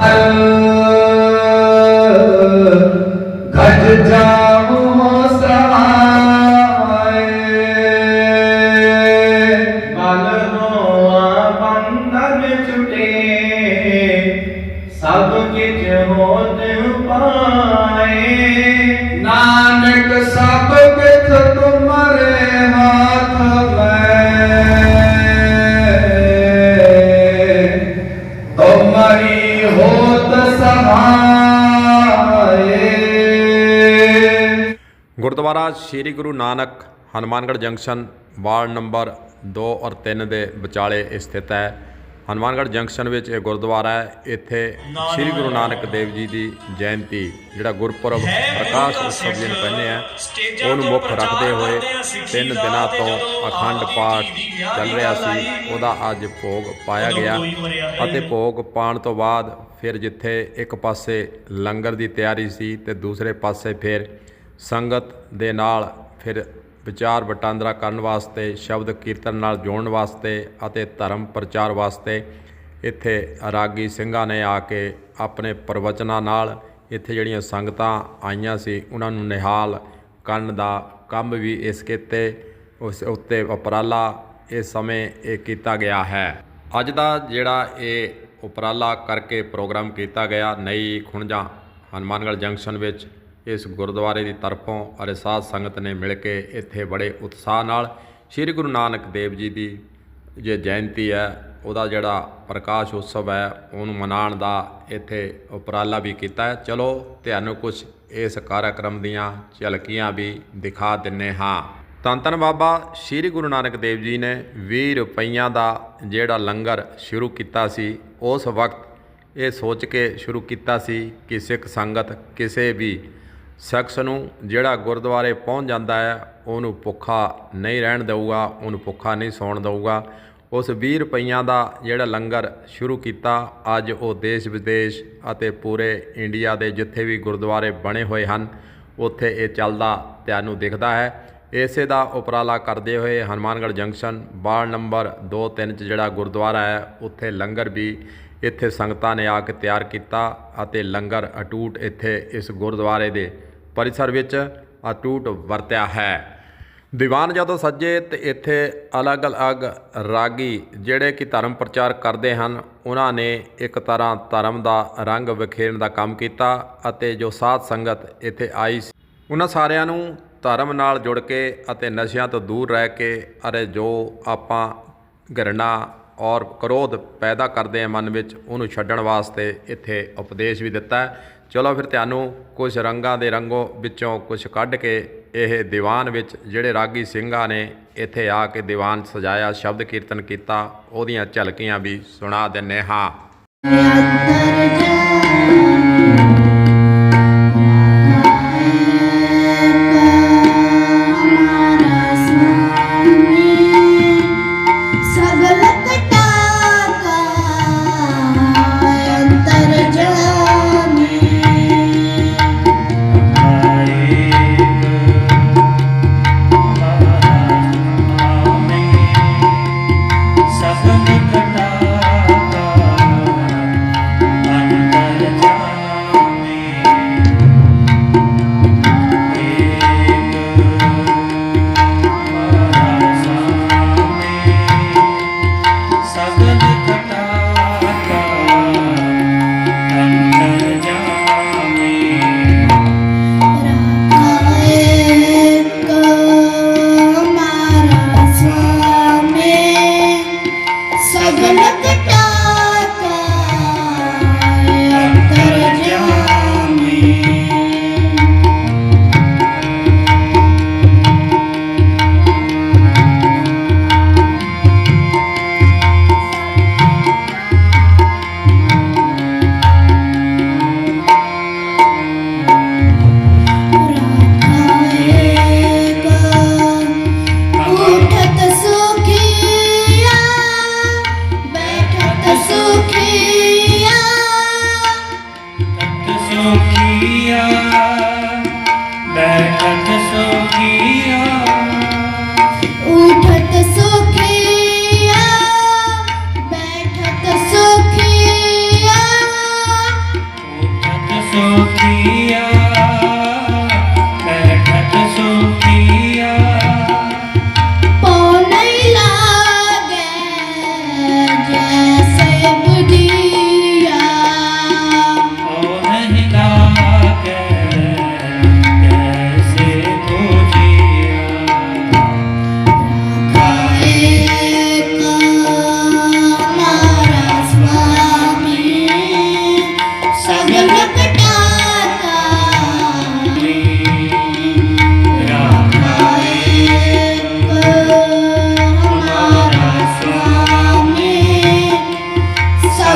Um... Gurdwara Sri Guru Nanak Hanumangarh junction ward number 2 ਔਰ 3 ਦੇ ਵਿਚਾਲੇ ਸਥਿਤ ਹੈ। ਹਨੂਮਾਨਗੜ੍ਹ ਜੰਕਸ਼ਨ ਵਿੱਚ ਇਹ ਗੁਰਦੁਆਰਾ ਹੈ। ਇੱਥੇ ਸ੍ਰੀ ਗੁਰੂ ਨਾਨਕ ਦੇਵ ਜੀ ਦੀ ਜਯੰਤੀ ਜਿਹੜਾ ਗੁਰਪੁਰਬ ਪ੍ਰਕਾਸ਼ ਉਤਸਵ ਜਿਹਨੂੰ ਕਹਿੰਦੇ ਆ ਉਹਨੂੰ ਮੁੱਖ ਰੱਖਦੇ ਹੋਏ ਤਿੰਨ ਦਿਨਾਂ ਤੋਂ ਅਖੰਡ ਪਾਠ ਚੱਲ ਰਿਹਾ ਸੀ। ਉਹਦਾ ਅੱਜ ਭੋਗ ਪਾਇਆ ਗਿਆ ਅਤੇ ਭੋਗ ਪਾਣ ਤੋਂ ਬਾਅਦ ਫਿਰ ਜਿੱਥੇ ਇੱਕ ਪਾਸੇ ਲੰਗਰ ਦੀ ਤਿਆਰੀ ਸੀ ਤੇ ਦੂਸਰੇ ਪਾਸੇ ਫਿਰ ਸੰਗਤ ਦੇ ਨਾਲ ਫਿਰ ਵਿਚਾਰ ਵਟਾਂਦਰਾ ਕਰਨ ਵਾਸਤੇ, ਸ਼ਬਦ ਕੀਰਤਨ ਨਾਲ ਜੋੜਨ ਵਾਸਤੇ ਅਤੇ ਧਰਮ ਪ੍ਰਚਾਰ ਵਾਸਤੇ ਇੱਥੇ ਰਾਗੀ ਸਿੰਘਾਂ ਨੇ ਆ ਕੇ ਆਪਣੇ ਪ੍ਰਵਚਨਾਂ ਨਾਲ ਇੱਥੇ ਜਿਹੜੀਆਂ ਸੰਗਤਾਂ ਆਈਆਂ ਸੀ, ਉਹਨਾਂ ਨੂੰ ਨਿਹਾਲ ਕਰਨ ਦਾ ਕੰਮ ਵੀ ਇਸ ਕਿਤੇ, ਉਸ ਉੱਤੇ ਉਪਰਾਲਾ ਇਸ ਸਮੇਂ ਇਹ ਕੀਤਾ ਗਿਆ ਹੈ। ਅੱਜ ਦਾ ਜਿਹੜਾ ਇਹ ਉਪਰਾਲਾ ਕਰਕੇ ਪ੍ਰੋਗਰਾਮ ਕੀਤਾ ਗਿਆ, ਨਈ ਖੁਣਜਾ, ਹਨੂਮਾਨਗੜ੍ਹ ਜੰਕਸ਼ਨ ਵਿੱਚ ਇਸ ਗੁਰਦੁਆਰੇ ਦੀ ਤਰਫੋਂ ਅਤੇ ਸਾਧ ਸੰਗਤ ਨੇ ਮਿਲ ਕੇ ਇੱਥੇ ਬੜੇ ਉਤਸ਼ਾਹ ਨਾਲ ਸ੍ਰੀ ਗੁਰੂ ਨਾਨਕ ਦੇਵ ਜੀ ਦੀ ਜੇ ਜਯੰਤੀ ਹੈ, ਉਹਦਾ ਜਿਹੜਾ ਪ੍ਰਕਾਸ਼ ਉਤਸਵ ਹੈ, ਉਹਨੂੰ ਮਨਾਉਣ ਦਾ ਇੱਥੇ ਉਪਰਾਲਾ ਵੀ ਕੀਤਾ ਹੈ। ਚਲੋ, ਤੁਹਾਨੂੰ ਕੁਝ ਇਸ ਕਾਰਜਕ੍ਰਮ ਦੀਆਂ ਝਲਕੀਆਂ ਵੀ ਦਿਖਾ ਦਿੰਨੇ ਹਾਂ। ਧੰਨ ਧੰਨ ਬਾਬਾ, ਸ੍ਰੀ ਗੁਰੂ ਨਾਨਕ ਦੇਵ ਜੀ ਨੇ 20 ਰੁਪਈਆਂ ਦਾ ਜਿਹੜਾ ਲੰਗਰ ਸ਼ੁਰੂ ਕੀਤਾ ਸੀ, ਉਸ ਵਕਤ ਇਹ ਸੋਚ ਕੇ ਸ਼ੁਰੂ ਕੀਤਾ ਸੀ ਕਿ ਸਿੱਖ ਸੰਗਤ ਕਿਸੇ ਵੀ ਸ਼ਖਸ ਨੂੰ ਜਿਹੜਾ ਗੁਰਦੁਆਰੇ ਪਹੁੰਚ ਜਾਂਦਾ ਹੈ, ਉਹਨੂੰ ਭੁੱਖਾ ਨਹੀਂ ਰਹਿਣ ਦੇਊਗਾ, ਉਹਨੂੰ ਭੁੱਖਾ ਨਹੀਂ ਸੌਣ ਦੇਊਗਾ। ਉਸ 20 ਰੁਪਈਆਂ ਦਾ ਜਿਹੜਾ ਲੰਗਰ ਸ਼ੁਰੂ ਕੀਤਾ, ਅੱਜ ਉਹ ਦੇਸ਼ ਵਿਦੇਸ਼ ਅਤੇ ਪੂਰੇ ਇੰਡੀਆ ਦੇ ਜਿੱਥੇ ਵੀ ਗੁਰਦੁਆਰੇ ਬਣੇ ਹੋਏ ਹਨ, ਉੱਥੇ ਇਹ ਚੱਲਦਾ ਤੁਹਾਨੂੰ ਦਿਖਦਾ ਹੈ। ਇਸੇ ਦਾ ਉਪਰਾਲਾ ਕਰਦੇ ਹੋਏ ਹਨੂਮਾਨਗੜ੍ਹ ਜੰਕਸ਼ਨ ਵਾਰਡ ਨੰਬਰ 2-3 ਚ ਜਿਹੜਾ ਗੁਰਦੁਆਰਾ ਹੈ, ਉੱਥੇ ਲੰਗਰ ਵੀ ਇੱਥੇ ਸੰਗਤਾਂ ਨੇ ਆ ਕੇ ਤਿਆਰ ਕੀਤਾ ਅਤੇ ਲੰਗਰ ਅਟੂਟ ਇੱਥੇ ਇਸ ਗੁਰਦੁਆਰੇ ਦੇ ਪਰਿਸਰ ਵਿੱਚ ਅਟੂਟ ਵਰਤਿਆ ਹੈ। ਦੀਵਾਨ ਜਦੋਂ ਸੱਜੇ ਤੇ ਇੱਥੇ ਅਲੱਗ-ਅਲੱਗ ਰਾਗੀ ਜਿਹੜੇ ਕਿ ਧਰਮ ਪ੍ਰਚਾਰ ਕਰਦੇ ਹਨ, ਉਹਨਾਂ ਨੇ ਇੱਕ ਤਰ੍ਹਾਂ ਧਰਮ ਦਾ ਰੰਗ ਵਿਖੇਰਨ ਦਾ ਕੰਮ ਕੀਤਾ ਅਤੇ ਜੋ ਸਾਧ ਸੰਗਤ ਇੱਥੇ ਆਈ ਸੀ, ਉਹਨਾਂ ਸਾਰਿਆਂ ਨੂੰ ਧਰਮ ਨਾਲ ਜੁੜ ਕੇ ਅਤੇ ਨਸ਼ਿਆਂ ਤੋਂ ਦੂਰ ਰਹਿ ਕੇ ਅਤੇ ਜੋ ਆਪਾਂ ਘਰਣਾ ਔਰ ਕ੍ਰੋਧ ਪੈਦਾ ਕਰਦੇ ਆ ਮਨ ਵਿੱਚ, ਉਹਨੂੰ ਛੱਡਣ ਵਾਸਤੇ ਇੱਥੇ ਉਪਦੇਸ਼ ਵੀ ਦਿੱਤਾ ਚਲੋ ਫਿਰ ਤੁਹਾਨੂੰ ਕੁਝ ਰੰਗਾਂ ਦੇ ਰੰਗੋ ਵਿੱਚੋਂ ਕੁਝ ਕੱਢ ਕੇ ਇਹ ਦੀਵਾਨ ਵਿੱਚ ਜਿਹੜੇ ਰਾਗੀ ਸਿੰਘਾਂ ਨੇ ਇੱਥੇ ਆ ਕੇ ਦੀਵਾਨ ਸਜਾਇਆ, ਸ਼ਬਦ ਕੀਰਤਨ ਕੀਤਾ, ਉਹਦੀਆਂ ਝਲਕੀਆਂ ਵੀ ਸੁਣਾ ਦਿੰਨੇ ਹਾਂ।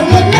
Hallelujah.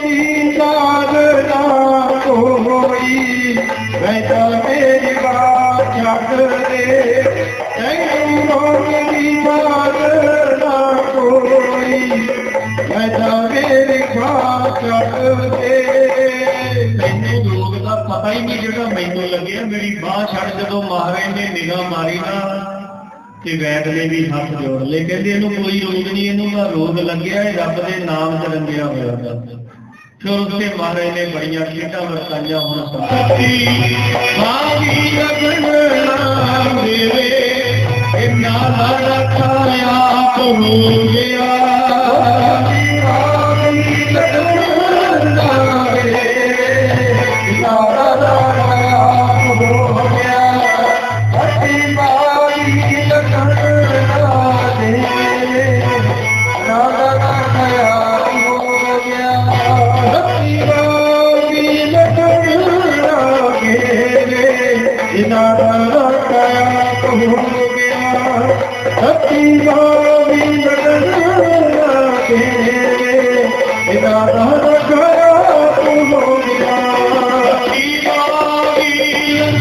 ਕੋਈ ਬੈਠਾ ਨਾ ਕੋਈ ਬੈਠਾ ਮੇਰੀ ਬਾਤ ਚੱਕ ਦੇ। ਤੈਨੂੰ ਰੋਗੀ ਤਾਰ ਨਾ ਕੋਈ ਬੈਠਾ ਮੇਰੀ ਬਾਤ ਚੱਕ ਦੇ। ਮੈਨੂੰ ਰੋਗ ਦਾ ਪਤਾ ਹੀ ਨਹੀਂ ਜਿਹੜਾ ਮੈਨੂੰ ਲੱਗਿਆ ਮੇਰੀ ਬਾਹ ਛੱਡ ਜਦੋਂ ਮਹਾਰਾਜ ਨੇ ਨਿਗਾਹ ਮਾਰੀ ਨਾ ਤੇ ਵੈਦ ਨੇ ਵੀ ਹੱਥ ਜੋੜ ਲਏ। ਕਹਿੰਦੇ ਇਹਨੂੰ ਕੋਈ ਰੋਗ ਨਹੀਂ, ਇਹਨੂੰ ਤਾਂ ਰੋਗ ਲੱਗਿਆ ਇਹ ਰੱਬ ਦੇ ਨਾਮ ਚ ਰੰਗਿਆ ਹੋਇਆ ਉੱਤੇ ਮਹਾਰਾਜ ਨੇ ਬੜੀਆਂ ਖੇਡਾਂ ਵਰਤਾਈਆਂ ਹੁਣ ਸੰਪਤੀ ਮਾਗੀ ਲਗਨ ਨਾਮ ਦੇਵੇ ਇਨਾ ਲੜਖਾਇਆ ਹੋ ਗਿਆ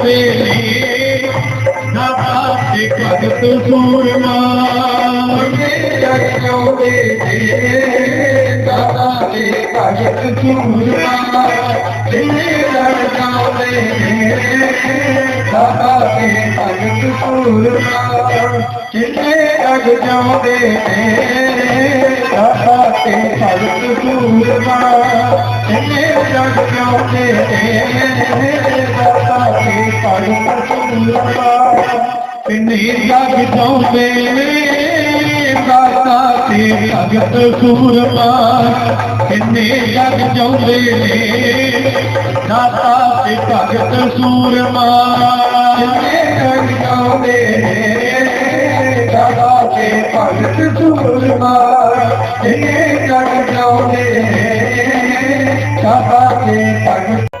ભીમ ਪਾਸੇ ਭਗਤ ਸੂਰਮਾ ਅਗੇ ਜਗ ਚੋਦੇ ਦੇ ਦਾਤਾ ਦੇ ਭਗਤ ਦਾਤਾ ਤੇ ਭਗਤ ਸੂਰਮਾ ਜਿਨੇ ਜਗ ਜਾਉਂਦੇ ਨੇ ਦਾਤਾ ਤੇ ਭਗਤ ਸੂਰਮਾ ਪਿੰਨੇ ਜਗ ਜਾਉਂਦੇ ਨੇ ਦਾਤਾ ਤੇ ਭਗਤ ਸੂਰਮਾ ਪਿੰਨੇ ਤੇ ਭਗਤ ਸੂਰਮਾ ਜਗ ਜਾਉਂਦੇ ਨੇ ਦਾਤਾ ਤੇ ਭਗਤ